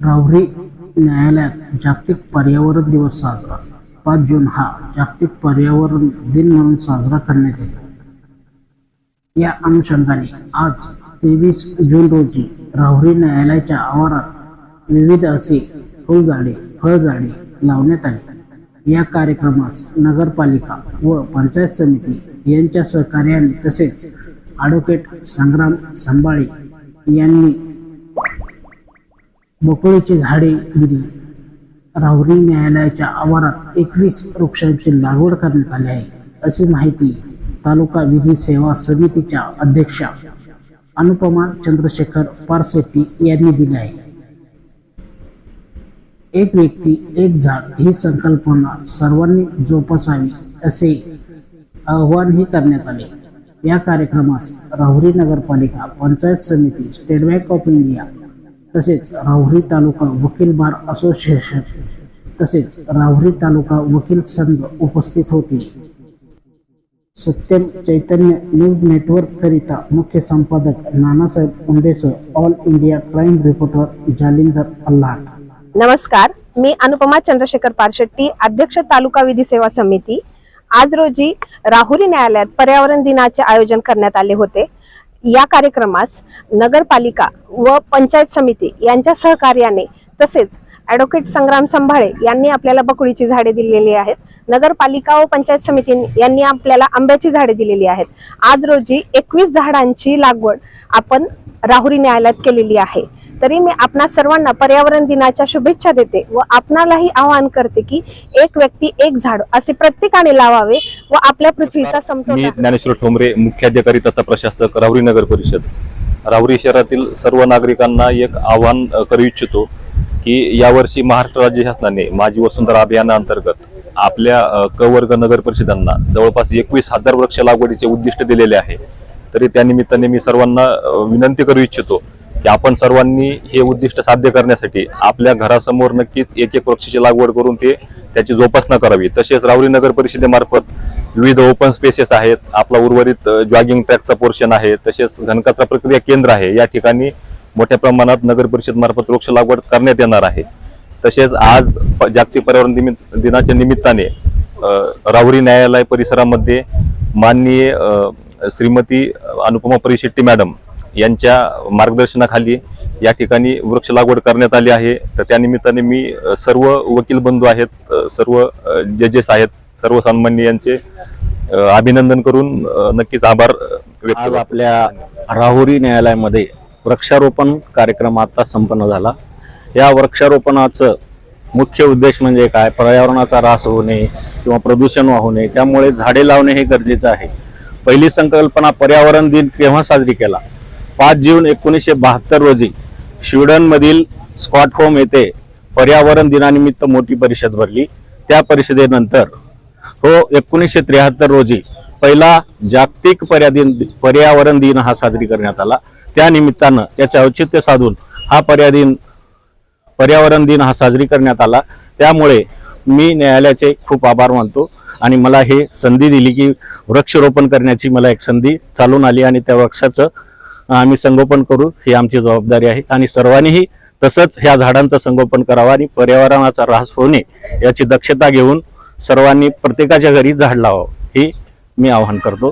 राहुरी न्यायालयात जागतिक पर्यावरण दिवस साजरा. पाच जून हा जागतिक पर्यावरण दिन म्हणून साजरा करण्यात येतो. या अनुषंगाने आज तेवीस जून रोजी राहुरी न्यायालयाच्या आवारात विविध असे फुलझाडे फळझाडे लावण्यात आली. या कार्यक्रमास नगरपालिका व पंचायत समिती यांच्या सहकार्याने तसेच ॲडव्होकेट संग्राम संभाळे यांनी बकुळीची झाडे विरी. राहुरी न्यायालयाच्या आवारात एकवीस वृक्षांची लागवड करण्यात आली आहे अशी माहिती तालुका विधी सेवा समितीच्या अध्यक्षा अनुपमा चंद्रशेखर पारसेट्टी यांनी दिली आहे. एक व्यक्ती एक झाड ही संकल्पना सर्वांनी जोपासावी असे आवाहनही करण्यात आले. या कार्यक्रमास राहुरी नगरपालिका पंचायत समिती स्टेट बँक ऑफ इंडिया तसेच राहुरी तालुका वकील बार असोसिएशन तसेच राहुरी तालुका वकील संघ उपस्थित होते. सत्यम चैतन्य न्यूज नेटवर्क करिता मुख्य संपादक Nanasaheb उंडेसह all India crime reporter Jalindar Allat नमस्कार मी अनुपमा चंद्रशेखर पारशेट्टी अध्यक्ष तालुका विधी सेवा समिती. आज रोजी राहुरी न्यायालयात पर्यावरण दिनाचे आयोजन करण्यात आले होते. या कार्यक्रमास नगरपालिका व पंचायत समिती यांच्या सहकार्याने तसेच ॲडव्होकेट संग्राम संभाळे यांनी आपल्याला बकुळीची झाडे दिलेली आहेत. नगरपालिका व पंचायत समिती यांनी आपल्याला आंब्याची झाडे दिलेली आहेत. आज रोजी एकवीस झाडांची लागवड आपण राहुरी न्यायालयात केलेली आहे. तरी मी आपणा सर्वांना पर्यावरण दिनाच्या शुभेच्छा देते व आपणालाही आवाहन करते की एक व्यक्ती एक झाड असे प्रत्येकाने लावावे व आपल्या पृथ्वीचा समतोल. ज्ञानेश्वर ठोंबरे मुख्याधिकारी तथा प्रशासक राहुरी नगर परिषद. राहुरी शहरातील सर्व नागरिकांना एक आवाहन करू इच्छितो. की यावर्षी महाराष्ट्र राज्य शासनाने माझी वसुंधरा अभियानाअंतर्गत आपल्या कवर्ग क वर्ग नगर परिषदांना जवळपास एकवीस हजार वृक्ष लागवडीचे उद्दिष्ट दिलेले आहे. तरी त्यानिमित्ताने मी सर्वांना विनंती करू इच्छितो की आपण सर्वांनी हे उद्दिष्ट साध्य करण्यासाठी आपल्या घरासमोर नक्कीच एक एक वृक्षाची लागवड करून ते त्याची जोपासना करावी. तसेच रावरी नगर परिषदेमार्फत विविध ओपन स्पेसेस आहेत. आपला उर्वरित जॉगिंग ट्रॅकचा पोर्शन आहे. तसेच घनकचरा प्रक्रिया केंद्र आहे. या ठिकाणी मोठ्या प्रमाणात नगर परिषद मार्फत वृक्ष लागवड करण्यात येणार आहे तसेच आज जागतिक पर्यावरण दिनाच्या निमित्ताने राहुरी न्यायालय परिसरामध्ये माननीय श्रीमती अनुपमा परिशेट्टी मॅडम यांच्या मार्गदर्शनाखाली या ठिकाणी वृक्ष लागवड करण्यात आली आहे तर त्या निमित्ताने मी सर्व वकील बंधू आहेत सर्व जजेस आहेत सर्व सन्मान्य यांचे अभिनंदन करून नक्कीच आभार व्यक्त. आपल्या राहुरी न्यायालयामध्ये वृक्षारोपण कार्यक्रम आता संपन्न झाला. या वृक्षारोपणाचं मुख्य उद्देश म्हणजे काय? पर्यावरणाचा ऱ्हास होऊ नये किंवा प्रदूषण वाहू नये. त्यामुळे झाडे लावणे हे गरजेचं आहे. पहिली संकल्पना पर्यावरण दिन केव्हा साजरी केला? पाच जून एकोणीसशे बहात्तर रोजी स्वीडनमधील स्कॉटहोम येथे पर्यावरण दिनानिमित्त मोठी परिषद भरली. त्या परिषदेनंतर हो एकोणीसशे त्र्याहत्तर रोजी पहिला जागतिक पर्यादिन पर्यावरण दिन हा साजरी करण्यात आला. त्या निमित्तानं त्याचे औचित्य साधून हा पर्यादिन पर्यावरण दिन हा साजरी करण्यात आला. त्यामुळे मी न्यायालयाचे खूप आभार मानतो आणि मला हे संधी दिली की वृक्षरोपण करण्याची मला एक संधी चालून आली आणि त्या वृक्षाचं आम्ही संगोपन करू ही आमची जबाबदारी आहे. आणि सर्वांनीही तसंच ह्या झाडांचं संगोपन करावं आणि पर्यावरणाचा ऱ्हास होणे याची दक्षता घेऊन सर्वांनी प्रत्येकाच्या घरी झाड लावावं ही मी आवाहन करतो.